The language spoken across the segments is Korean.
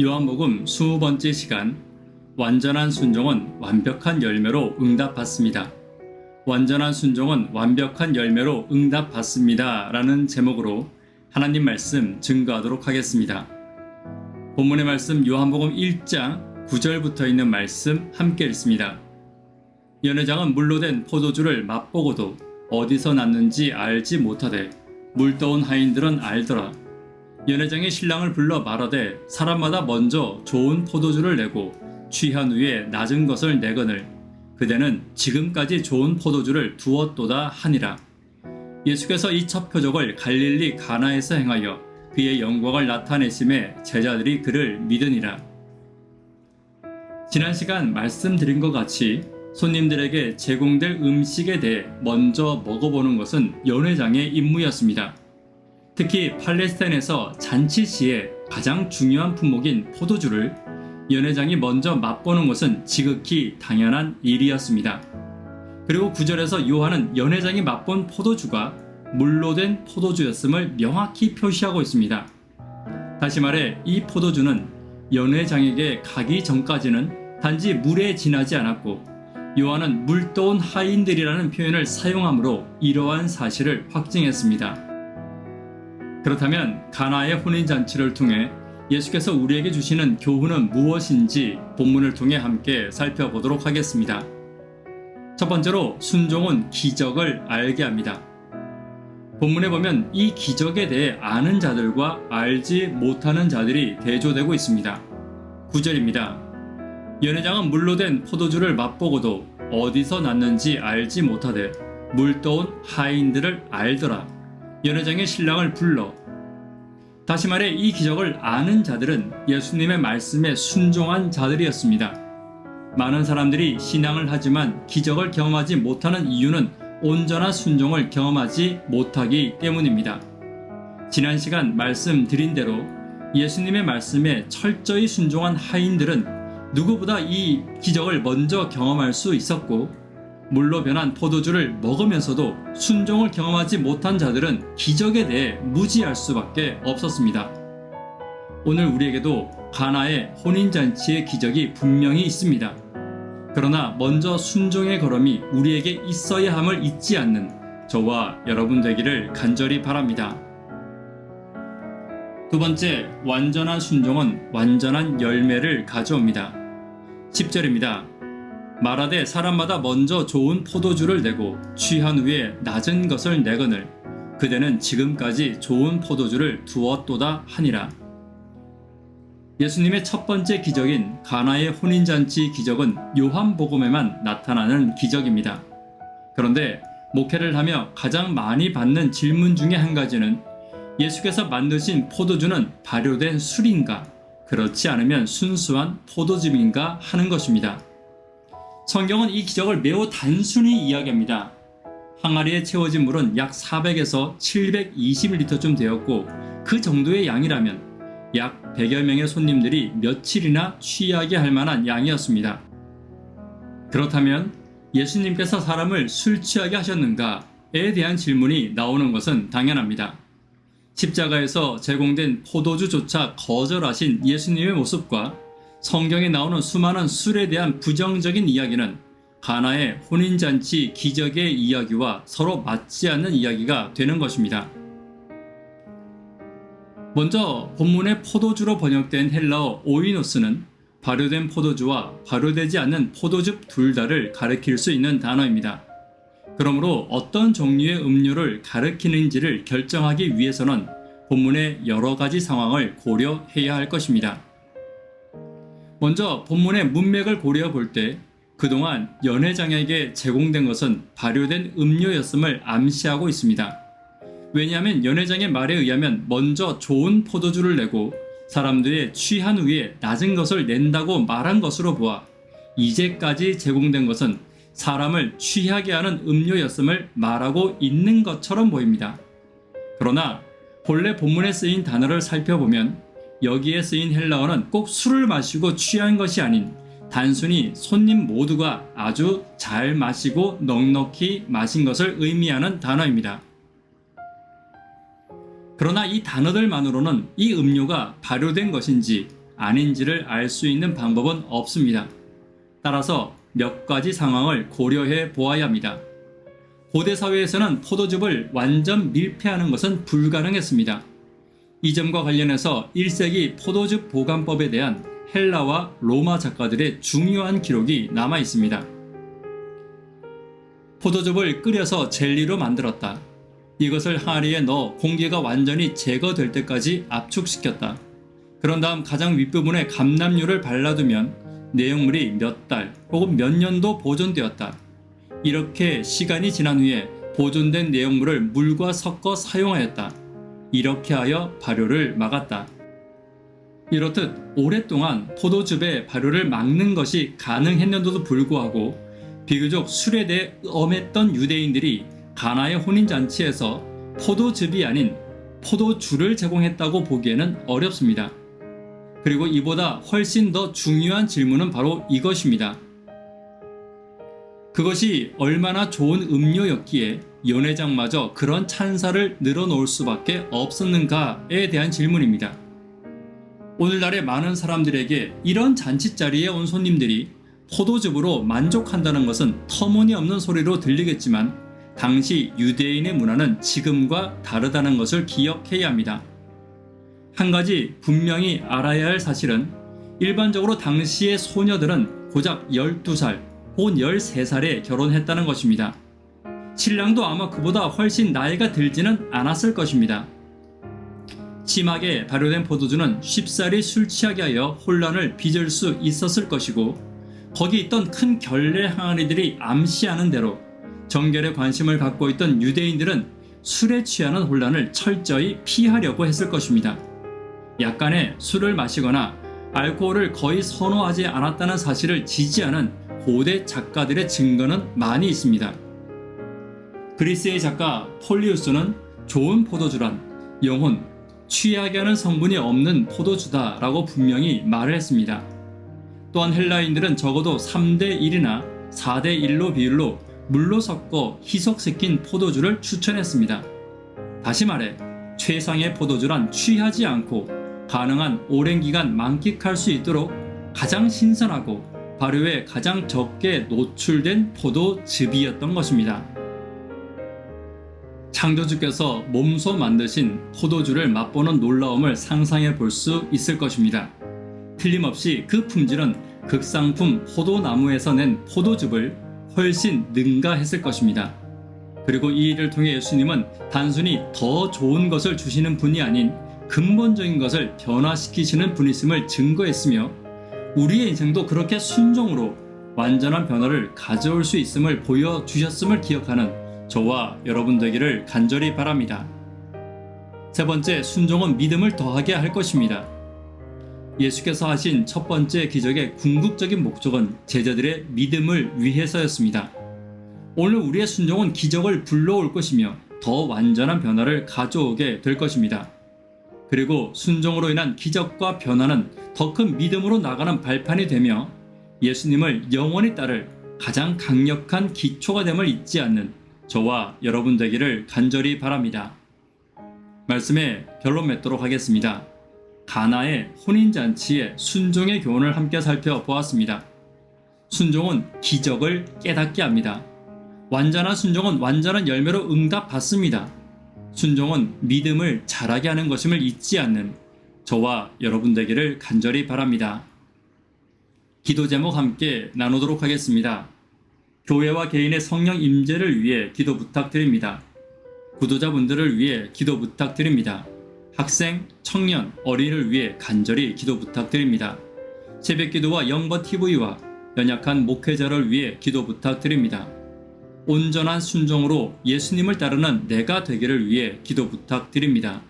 요한복음 20번째 시간 완전한 순종은 완벽한 열매로 응답받습니다. 완전한 순종은 완벽한 열매로 응답받습니다. 라는 제목으로 하나님 말씀 증거하도록 하겠습니다. 본문의 말씀 요한복음 1장 9절부터 있는 말씀 함께 읽습니다. 연회장은 물로 된 포도주를 맛보고도 어디서 났는지 알지 못하되 물 떠온 하인들은 알더라. 연회장의 신랑을 불러 말하되 사람마다 먼저 좋은 포도주를 내고 취한 후에 낮은 것을 내거늘 그대는 지금까지 좋은 포도주를 두었도다 하니라. 예수께서 이 첫 표적을 갈릴리 가나에서 행하여 그의 영광을 나타내심에 제자들이 그를 믿으니라. 지난 시간 말씀드린 것 같이 손님들에게 제공될 음식에 대해 먼저 먹어보는 것은 연회장의 임무였습니다. 특히 팔레스타인에서 잔치 시에 가장 중요한 품목인 포도주를 연회장이 먼저 맛보는 것은 지극히 당연한 일이었습니다. 그리고 구절에서 요한은 연회장이 맛본 포도주가 물로 된 포도주였음을 명확히 표시하고 있습니다. 다시 말해 이 포도주는 연회장에게 가기 전까지는 단지 물에 지나지 않았고 요한은 물 떠온 하인들이라는 표현을 사용함으로 이러한 사실을 확증했습니다. 그렇다면 가나의 혼인 잔치를 통해 예수께서 우리에게 주시는 교훈은 무엇인지 본문을 통해 함께 살펴보도록 하겠습니다. 첫 번째로 순종은 기적을 알게 합니다. 본문에 보면 이 기적에 대해 아는 자들과 알지 못하는 자들이 대조되고 있습니다. 9절입니다. 연회장은 물로 된 포도주를 맛보고도 어디서 났는지 알지 못하되 물 떠온 하인들을 알더라. 연회장의 신랑을 불러 다시 말해 이 기적을 아는 자들은 예수님의 말씀에 순종한 자들이었습니다. 많은 사람들이 신앙을 하지만 기적을 경험하지 못하는 이유는 온전한 순종을 경험하지 못하기 때문입니다. 지난 시간 말씀드린 대로 예수님의 말씀에 철저히 순종한 하인들은 누구보다 이 기적을 먼저 경험할 수 있었고 물로 변한 포도주를 먹으면서도 순종을 경험하지 못한 자들은 기적에 대해 무지할 수밖에 없었습니다. 오늘 우리에게도 가나의 혼인잔치의 기적이 분명히 있습니다. 그러나 먼저 순종의 걸음이 우리에게 있어야 함을 잊지 않는 저와 여러분 되기를 간절히 바랍니다. 두 번째, 완전한 순종은 완전한 열매를 가져옵니다. 10절입니다. 말하되 사람마다 먼저 좋은 포도주를 내고 취한 후에 낮은 것을 내거늘 그대는 지금까지 좋은 포도주를 두었도다 하니라. 예수님의 첫 번째 기적인 가나의 혼인잔치 기적은 요한복음에만 나타나는 기적입니다. 그런데 목회를 하며 가장 많이 받는 질문 중에 한 가지는 예수께서 만드신 포도주는 발효된 술인가, 그렇지 않으면 순수한 포도즙인가 하는 것입니다. 성경은 이 기적을 매우 단순히 이야기합니다. 항아리에 채워진 물은 약 400에서 720리터쯤 되었고 그 정도의 양이라면 약 100여 명의 손님들이 며칠이나 취하게 할 만한 양이었습니다. 그렇다면 예수님께서 사람을 술 취하게 하셨는가에 대한 질문이 나오는 것은 당연합니다. 십자가에서 제공된 포도주조차 거절하신 예수님의 모습과 성경에 나오는 수많은 술에 대한 부정적인 이야기는 가나의 혼인잔치 기적의 이야기와 서로 맞지 않는 이야기가 되는 것입니다. 먼저 본문의 포도주로 번역된 헬라어 오이노스는 발효된 포도주와 발효되지 않는 포도즙 둘 다를 가리킬 수 있는 단어입니다. 그러므로 어떤 종류의 음료를 가리키는지를 결정하기 위해서는 본문의 여러 가지 상황을 고려해야 할 것입니다. 먼저 본문의 문맥을 고려해 볼때 그동안 연회장에게 제공된 것은 발효된 음료였음을 암시하고 있습니다. 왜냐하면 연회장의 말에 의하면 먼저 좋은 포도주를 내고 사람들의 취한 후에 낮은 것을 낸다고 말한 것으로 보아 이제까지 제공된 것은 사람을 취하게 하는 음료였음을 말하고 있는 것처럼 보입니다. 그러나 본래 본문에 쓰인 단어를 살펴보면 여기에 쓰인 헬라어는 꼭 술을 마시고 취한 것이 아닌 단순히 손님 모두가 아주 잘 마시고 넉넉히 마신 것을 의미하는 단어입니다. 그러나 이 단어들만으로는 이 음료가 발효된 것인지 아닌지를 알 수 있는 방법은 없습니다. 따라서 몇 가지 상황을 고려해 보아야 합니다. 고대 사회에서는 포도즙을 완전 밀폐하는 것은 불가능했습니다. 이 점과 관련해서 1세기 포도즙 보관법에 대한 헬라와 로마 작가들의 중요한 기록이 남아 있습니다. 포도즙을 끓여서 젤리로 만들었다. 이것을 항아리에 넣어 공기가 완전히 제거될 때까지 압축시켰다. 그런 다음 가장 윗부분에 감람유를 발라두면 내용물이 몇 달 혹은 몇 년도 보존되었다. 이렇게 시간이 지난 후에 보존된 내용물을 물과 섞어 사용하였다. 이렇게 하여 발효를 막았다. 이렇듯 오랫동안 포도즙의 발효를 막는 것이 가능했는데도 불구하고 비교적 술에 대해 엄했던 유대인들이 가나의 혼인잔치에서 포도즙이 아닌 포도주를 제공했다고 보기에는 어렵습니다. 그리고 이보다 훨씬 더 중요한 질문은 바로 이것입니다. 그것이 얼마나 좋은 음료였기에 연회장마저 그런 찬사를 늘어놓을 수밖에 없었는가에 대한 질문입니다. 오늘날의 많은 사람들에게 이런 잔치 자리에 온 손님들이 포도즙으로 만족한다는 것은 터무니없는 소리로 들리겠지만 당시 유대인의 문화는 지금과 다르다는 것을 기억해야 합니다. 한 가지 분명히 알아야 할 사실은 일반적으로 당시의 소녀들은 고작 12살 혹은 13살에 결혼했다는 것입니다. 신랑도 아마 그보다 훨씬 나이가 들지는 않았을 것입니다. 심하게 발효된 포도주는 쉽사리 술 취하게 하여 혼란을 빚을 수 있었을 것이고 거기 있던 큰 결례 항아리들이 암시하는 대로 정결에 관심을 갖고 있던 유대인들은 술에 취하는 혼란을 철저히 피하려고 했을 것입니다. 약간의 술을 마시거나 알코올을 거의 선호하지 않았다는 사실을 지지하는 고대 작가들의 증거는 많이 있습니다. 그리스의 작가 폴리우스는 좋은 포도주란 영혼, 취하게 하는 성분이 없는 포도주다라고 분명히 말을 했습니다. 또한 헬라인들은 적어도 3대 1이나 4대 1로 비율로 물로 섞어 희석시킨 포도주를 추천했습니다. 다시 말해 최상의 포도주란 취하지 않고 가능한 오랜 기간 만끽할 수 있도록 가장 신선하고 발효에 가장 적게 노출된 포도즙이었던 것입니다. 창조주께서 몸소 만드신 포도주를 맛보는 놀라움을 상상해 볼 수 있을 것입니다. 틀림없이 그 품질은 극상품 포도나무에서 낸 포도즙을 훨씬 능가했을 것입니다. 그리고 이 일을 통해 예수님은 단순히 더 좋은 것을 주시는 분이 아닌 근본적인 것을 변화시키시는 분이심을 증거했으며 우리의 인생도 그렇게 순종으로 완전한 변화를 가져올 수 있음을 보여주셨음을 기억하는 저와 여러분 되기를 간절히 바랍니다. 세 번째, 순종은 믿음을 더하게 할 것입니다. 예수께서 하신 첫 번째 기적의 궁극적인 목적은 제자들의 믿음을 위해서였습니다. 오늘 우리의 순종은 기적을 불러올 것이며 더 완전한 변화를 가져오게 될 것입니다. 그리고 순종으로 인한 기적과 변화는 더 큰 믿음으로 나가는 발판이 되며 예수님을 영원히 따를 가장 강력한 기초가 됨을 잊지 않는 저와 여러분 되기를 간절히 바랍니다. 말씀에 결론 맺도록 하겠습니다. 가나의 혼인잔치의 순종의 교훈을 함께 살펴보았습니다. 순종은 기적을 깨닫게 합니다. 완전한 순종은 완전한 열매로 응답받습니다. 순종은 믿음을 자라게 하는 것임을 잊지 않는 저와 여러분 되기를 간절히 바랍니다. 기도 제목 함께 나누도록 하겠습니다. 교회와 개인의 성령 임재를 위해 기도 부탁드립니다. 구도자분들을 위해 기도 부탁드립니다. 학생, 청년, 어린이를 위해 간절히 기도 부탁드립니다. 새벽 기도와 영버 TV와 연약한 목회자를 위해 기도 부탁드립니다. 온전한 순종으로 예수님을 따르는 내가 되기를 위해 기도 부탁드립니다.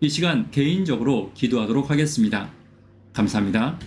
이 시간 개인적으로 기도하도록 하겠습니다. 감사합니다.